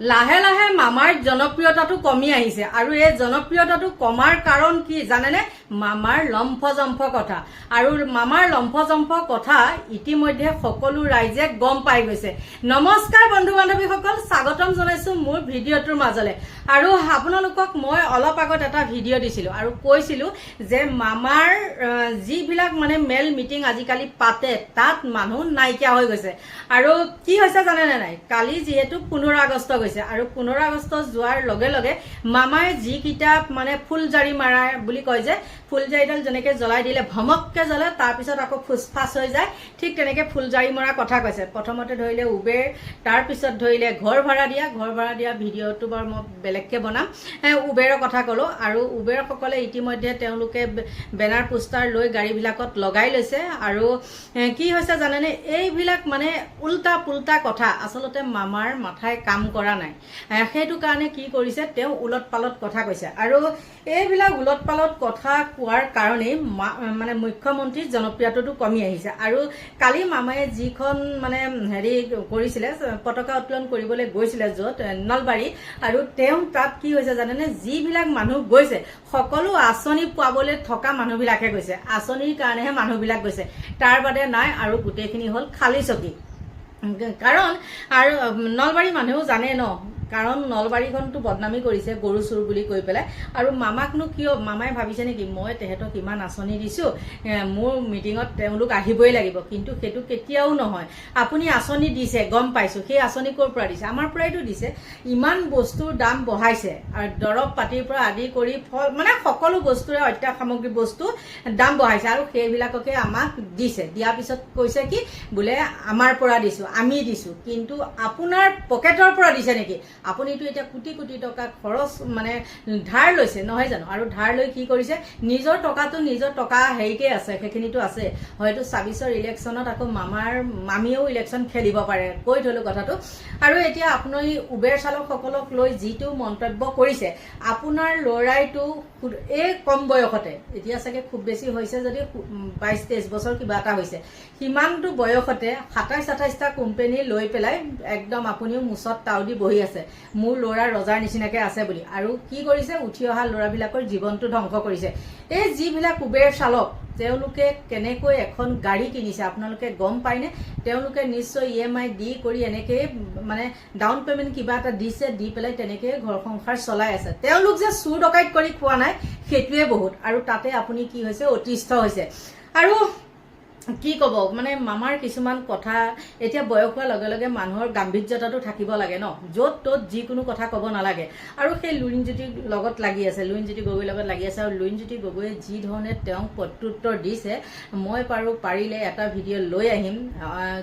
লাহে লাহে মামাৰ জনপ্ৰিয়তাটো কমি আহিছে আৰু এই জনপ্ৰিয়তাটো কমাৰ কাৰণ কি জানেনে? মামাৰ লম্ফজম্ফ কথা। আৰু মামাৰ লম্ফজম্ফ কথা ইতিমধ্যে সকলো ৰাইজে গম পাই গৈছে। নমস্কাৰ বন্ধু বান্ধৱীসকল স্বাগতম জনাইছো মোৰ ভিডিঅ'টোৰ মাজলে। আৰু আপোনালোকক মই অলপ আগত এটা ভিডিঅ' দিছিলোঁ আৰু কৈছিলোঁ যে মামাৰ যিবিলাক মানে মেল মিটিং আজিকালি পাতে তাত মানুহ নাইকিয়া হৈ গৈছে। আৰু কি হৈছে জানেনে নাই? কালি যিহেতু পোন্ধৰ আগষ্ট গৈছে। আৰু পোন্ধৰ আগষ্ট যোৱাৰ লগে লগে মামাই যিকেইটা মানে ফুলজাৰি মাৰা বুলি কয় যে ফুলজাৰিডাল যেনেকে জ্বলাই দিলে ভমককে জ্বলে তাৰপিছত আকৌ ফুচফাচ হৈ যায়। ঠিক তেনেকে ফুলজাৰি মৰা কথা কৈছে। প্ৰথমতে ধৰিলে উবেৰ তাৰপিছত ধৰিলে ঘৰ ভাড়া দিয়া। ঘৰ ভাড়া দিয়া ভিডিঅ'টো বাৰু মই বেলেগকে বনাম। উবেৰৰ কথা ক'লো। আৰু উবেৰসকলে ইতিমধ্যে তেওঁলোকে বেনাৰ পোষ্টাৰ লৈ গাড়ীবিলাকত লগাই লৈছে। আৰু কি হৈছে জানেনে? এইবিলাক মানে উল্টা পুল্টা কথা। আচলতে মামাৰ মাথাই কাম কৰা নাই। সেইটো কাৰণে কি কৰিছে তেওঁ ওলট পালট কথা কৈছে। আৰু এইবিলাক ওলট পালট কথা কোৱাৰ কাৰণেই মানে মুখ্যমন্ত্ৰীৰ জনপ্ৰিয়তাটো কমি আহিছে। আৰু কালি মামায়ে যিখন মানে হেৰি কৰিছিলে পতাকা উত্তোলন কৰিবলৈ গৈছিলে য'ত নলবাৰী আৰু তেওঁ তাত কি হৈছে জানেনে যিবিলাক মানুহ গৈছে সকলো আঁচনি পাবলৈ থকা মানুহবিলাকহে গৈছে। আঁচনিৰ কাৰণেহে মানুহবিলাক গৈছে। তাৰ বাদে নাই আৰু গোটেইখিনি হ'ল খালী চকী। কাৰণ আৰু নলবাৰী মানুহেও জানে ন কাৰণ নলবাৰীখনতো বদনামী কৰিছে গৰু চুৰ বুলি কৈ পেলাই। আৰু মামাকনো কিয় মামাই ভাবিছে নেকি মই তেহেঁতক ইমান আঁচনি দিছোঁ মোৰ মিটিঙত তেওঁলোক আহিবই লাগিব কিন্তু সেইটো কেতিয়াও নহয়। আপুনি আঁচনি দিছে গম পাইছোঁ সেই আঁচনি ক'ৰ পৰা দিছে? আমাৰ পৰাইতো দিছে। ইমান বস্তুৰ দাম বঢ়াইছে আৰু দৰৱ পাতিৰ পৰা আদি কৰি ফল মানে সকলো বস্তুৰে অত্যাৱ সামগ্ৰী বস্তু দাম বঢ়াইছে আৰু সেইবিলাককে আমাক দিছে। দিয়াৰ পিছত কৈছে কি বোলে আমাৰ পৰা দিছোঁ আমি দিছোঁ কিন্তু আপোনাৰ পকেটৰ পৰা দিছে নেকি? আপুনিতো এতিয়া কোটি কোটি টকা খৰচ মানে ধাৰ লৈছে, নহয় জানো? আৰু ধাৰ লৈ কি কৰিছে? নিজৰ টকাটো নিজৰ টকা হেৰিতে আছে সেইখিনিতো আছে। হয়তো ছাব্বিছৰ ইলেকশ্যনত আকৌ মামাৰ, মামীয়েও ইলেকশ্যন খেলিব পাৰে, কৈ থলো কথাটো। আৰু এতিয়া আপুনি উবেৰ চালকসকলক লৈ যিটো মন্তব্য কৰিছে, আপোনাৰ ল'ৰাইটো এই কম বয়সতে, এতিয়া চাগে খুব বেছি হৈছে যদি বাইছ, তেইছ বছৰ কিবা এটা হৈছে, সিমানটো বয়সতে সাতাইছ, আঠাইছটা কোম্পেনী লৈ পেলাই একদম আপুনিও মুচত তাও দি বহি আছে। মোৰ ল'ৰা ৰজাৰ নিচিনাকে আছে বুলি। আৰু কি কৰিছে? উঠি অহা ল'ৰাবিলাকৰ জীৱনটো ধ্বংস কৰিছে। এই যিবিলাক উবেৰ চালক, তেওঁলোকে কেনেকৈ এখন গাড়ী কিনিছে আপোনালোকে গম পায়নে? তেওঁলোকে নিশ্চয় ই এম আই দি কৰি এনেকেই মানে ডাউন পে'মেণ্ট কিবা এটা দিছে, দি পেলাই তেনেকেই ঘৰ সংসাৰ চলাই আছে। তেওঁলোক যে চুৰ ডকাইত কৰি খোৱা নাই, সেইটোৱে বহুত। আৰু তাতে আপুনি কি হৈছে? অতিষ্ঠ হৈছে। আৰু কি ক'ব? মানে মামাৰ কিছুমান কথা এতিয়া বয়স হোৱাৰ লগে লগে মানুহৰ গাম্ভীৰ্যতাটো থাকিব লাগে ন? য'ত ত'ত যিকোনো কথা ক'ব নালাগে। আৰু সেই লুৰিণজ্যোতিৰ লগত লাগি আছে লুৰিণজ্যোতি গগৈৰ লগত লাগি আছে আৰু লুৰিণজ্যোতি গগৈয়ে যি ধৰণে তেওঁক প্ৰত্যুত্তৰ দিছে মই পাৰোঁ পাৰিলে এটা ভিডিঅ' লৈ আহিম। আহ,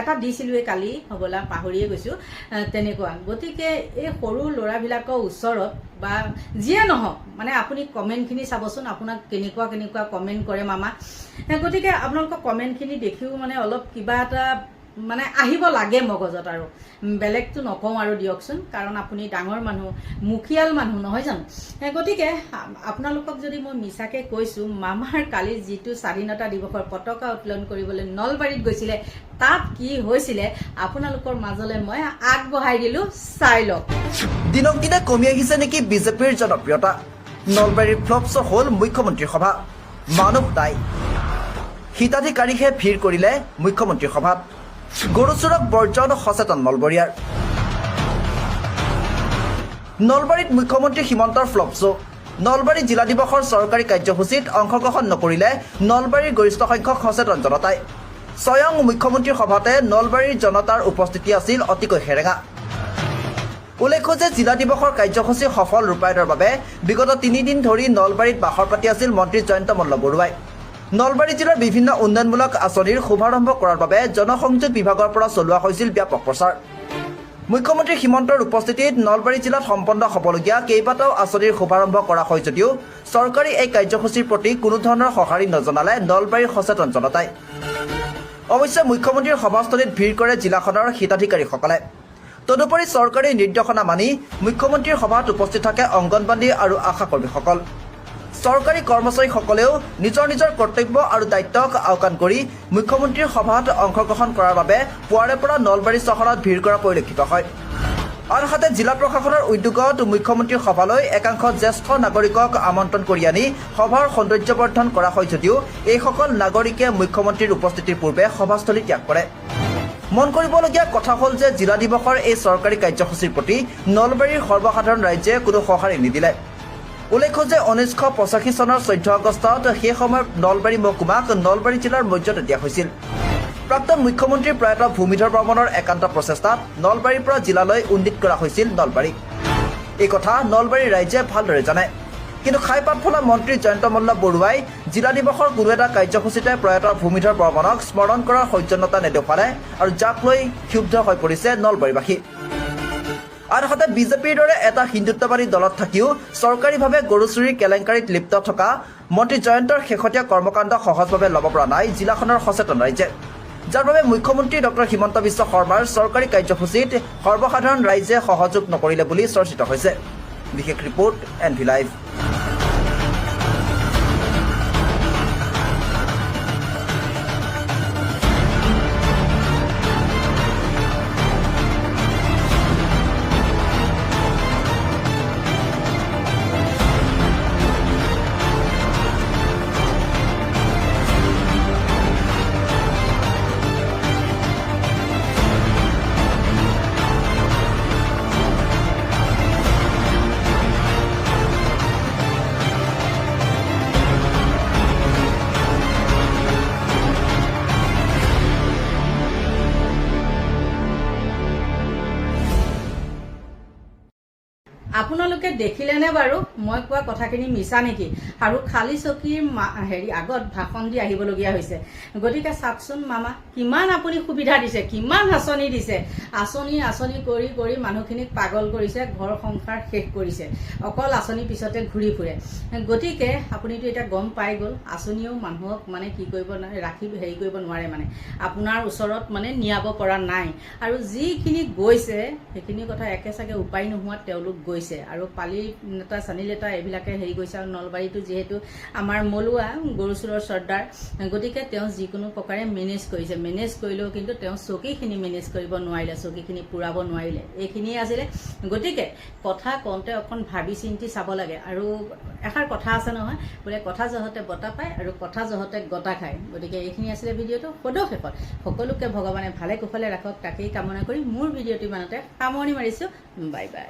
এটা দিছিলোঁৱে কালি হ'বলা পাহৰিয়ে গৈছোঁ। তেনেকুৱা। গতিকে এই সৰু ল'ৰাবিলাকৰ ওচৰত বা যিয়ে নহওক মানে আপুনি কমেণ্টখিনি চাবচোন আপোনাক কেনেকুৱা কেনেকুৱা কমেণ্ট কৰে মামা। গতিকে আপোনালোকৰ কমেণ্টখিনি দেখিও মানে অলপ কিবা এটা মানে আহিব লাগে মগজত আৰু। বেলেগটো নকওঁ আৰু দিয়কচোন, কাৰণ আপুনি ডাঙৰ মানুহ, মুখিয়াল মানুহ নহয় জানো? গতিকে আপোনালোকক যদি মই মিছাকে কৈছোঁ, মামাৰ কালি যিটো স্বাধীনতা দিৱসৰ পতাকা উত্তোলন কৰিবলৈ নলবাৰীত গৈছিলে, তাত কি হৈছিলে, আপোনালোকৰ মাজলৈ মই আগবঢ়াই দিলোঁ, চাই লওক। দিনক দিনে কমি আহিছে নেকি বিজেপিৰ জনপ্ৰিয়তা? নলবাৰীৰ ফ্লপ শ্ব' হ'ল মুখ্যমন্ত্ৰীৰ সভা মানুহ নাই হিতাধিকাৰীহে ভিৰ কৰিলে মুখ্যমন্ত্ৰীৰ সভাত। গৰু চোৰক বৰ্জন সচেতন নলবৰীয়াৰ। নলবাৰীত মুখ্যমন্ত্ৰী হিমন্তৰ ফ্লপ শ্ব' নলবাৰী জিলা দিৱসৰ চৰকাৰী কাৰ্যসূচীত অংশগ্ৰহণ নকৰিলে নলবাৰীৰ গৰিষ্ঠ সংখ্যক সচেতন জনতাই। স্বয়ং মুখ্যমন্ত্ৰীৰ সভাতে নলবাৰীৰ জনতাৰ উপস্থিতি আছিল অতিকৈ সেৰেঙা। উল্লেখ্য যে জিলা দিৱসৰ কাৰ্যসূচী সফল ৰূপায়ণৰ বাবে বিগত তিনিদিন ধৰি নলবাৰীত বাসৰ পাতি আছিল মন্ত্ৰী জয়ন্ত মল্ল বৰুৱাই। নলবাৰী জিলাৰ বিভিন্ন উন্নয়নমূলক আঁচনিৰ শুভাৰম্ভ কৰাৰ বাবে জনসংযোগ বিভাগৰ পৰা চলোৱা হৈছিল ব্যাপক প্ৰচাৰ। মুখ্যমন্ত্ৰী হিমন্তৰ উপস্থিতিত নলবাৰী জিলাত সম্পন্ন হ'বলগীয়া কেইবাটাও আঁচনিৰ শুভাৰম্ভ কৰা হয় যদিও চৰকাৰী এই কাৰ্যসূচীৰ প্ৰতি কোনো ধৰণৰ সঁহাৰি নজনালে নলবাৰীৰ সচেতন জনতাই। অৱশ্যে মুখ্যমন্ত্ৰীৰ সভাস্থলীত ভিৰ কৰে জিলাখনৰ হিতাধিকাৰীসকলে। তদুপৰি চৰকাৰী নিৰ্দেশনা মানি মুখ্যমন্ত্ৰীৰ সভাত উপস্থিত থাকে অংগনবাদী আৰু আশা কৰ্মীসকল চৰকাৰী কৰ্মচাৰীসকলেও নিজৰ নিজৰ কৰ্তব্য আৰু দায়িত্বক আওকাণ কৰি মুখ্যমন্ত্ৰীৰ সভাত অংশগ্ৰহণ কৰাৰ বাবে পুৱাৰে পৰা নলবাৰী চহৰত ভিৰ কৰা পৰিলক্ষিত হয়। আনহাতে জিলা প্ৰশাসনৰ উদ্যোগত মুখ্যমন্ত্ৰীৰ সভালৈ একাংশ জ্যেষ্ঠ নাগৰিকক আমন্ত্ৰণ কৰি আনি সভাৰ সৌন্দৰ্যবৰ্ধন কৰা হয় যদিও এইসকল নাগৰিকে মুখ্যমন্ত্ৰীৰ উপস্থিতিৰ পূৰ্বে সভাস্থলী ত্যাগ কৰে। মন কৰিবলগীয়া কথা হ'ল যে জিলা দিৱসৰ এই চৰকাৰী কাৰ্যসূচীৰ প্ৰতি নলবাৰীৰ সৰ্বসাধাৰণ ৰাইজে কোনো সঁহাৰি নিদিলে। উল্লেখ্য যে ঊনৈছশ পঁচাশী চনৰ চৈধ্য আগষ্টত সেই সময়ত নলবাৰী মহকুমাক নলবাৰী জিলাৰ মৰ্যাদা দিয়া হৈছিল। প্ৰাক্তন মুখ্যমন্ত্ৰী প্ৰয়াত ভূমিধৰ বৰ্মনৰ একান্ত প্ৰচেষ্টাত নলবাৰীৰ পৰা জিলালৈ উন্নীত কৰা হৈছিল নলবাৰীক এই কথা নলবাৰীৰ ৰাইজে ভালদৰে জানে। কিন্তু খাইপাত ফলা মন্ত্ৰী জয়ন্ত মল্ল বৰুৱাই জিলা দিৱসৰ কোনো এটা কাৰ্যসূচীতে প্ৰয়াত ভূমিধৰ বৰ্মনক স্মৰণ কৰাৰ সৌজন্যতা নেদেখুৱালে আৰু যাক লৈ ক্ষুব্ধ হৈ পৰিছে নলবাৰীবাসী। আনহাতে বিজেপিৰ দৰে এটা হিন্দুত্ববাদী দলত থাকিও চৰকাৰীভাৱে গৰু চুৰিৰ কেলেংকাৰীত লিপ্ত থকা মন্ত্ৰী জয়ন্তৰ শেহতীয়া কৰ্মকাণ্ড সহজভাৱে ল'ব পৰা নাই জিলাখনৰ সচেতন ৰাইজে। যাৰ বাবে মুখ্যমন্ত্ৰী ডক্টৰ হিমন্ত বিশ্ব শৰ্মাৰ চৰকাৰী কাৰ্যসূচীত সৰ্বসাধাৰণ ৰাইজে সহযোগ নকৰিলে বুলি চৰ্চিত হৈছে। বিশেষ ৰিপৰ্ট এন ভি লাইভ। আপোনালোকে দেখিলেনে বাৰু? মই কোৱা কথাখিনি মিছা নেকি? আৰু খালী চকীৰ হেৰি আগত ভাষণ দি আহিবলগীয়া হৈছে। গতিকে চাওকচোন মামা কিমান আপুনি সুবিধা দিছে কিমান আঁচনি দিছে। আঁচনি আঁচনি কৰি কৰি মানুহখিনিক পাগল কৰিছে ঘৰ সংসাৰ শেষ কৰিছে। অকল আঁচনিৰ পিছতে ঘূৰি ফুৰে। গতিকে আপুনিতো এতিয়া গম পাই গ'ল আঁচনিয়েও মানুহক মানে কি কৰিব নোৱাৰে ৰাখি হেৰি কৰিব নোৱাৰে মানে। আপোনাৰ ওচৰত মানে নিয়াব পৰা নাই। আৰু যিখিনি গৈছে সেইখিনি কথা একে চাগে উপায় নোহোৱাত তেওঁলোক গৈছে। আৰু পালি নেতা, চানি লেটা এইবিলাকে হেৰি গৈছে আৰু নলবাৰীটো যিহেতু আমাৰ মলুৱা গৰু চোৰৰ চৰ্দাৰ। গতিকে তেওঁ যিকোনো প্ৰকাৰে মেনেজ কৰিছে। মেনেজ কৰিলেও কিন্তু তেওঁ চকীখিনি মেনেজ কৰিব নোৱাৰিলে, চকীখিনি পূৰাব নোৱাৰিলে। এইখিনিয়ে আছিলে। গতিকে কথা কওঁতে অকণ ভাবি চিন্তি চাব লাগে। আৰু এষাৰ কথা আছে নহয়, বোলে কথা জহতে বতা পায় আৰু কথা জহতে গতা খায়। গতিকে এইখিনি আছিলে ভিডিঅ'টো। সদৌ সকলোকে ভগৱানে ভালে কুশলে ৰাখক। তাকেই কামনা কৰি মোৰ ভিডিঅ'টো ইমানতে সামৰণি মাৰিছোঁ। Bye bye.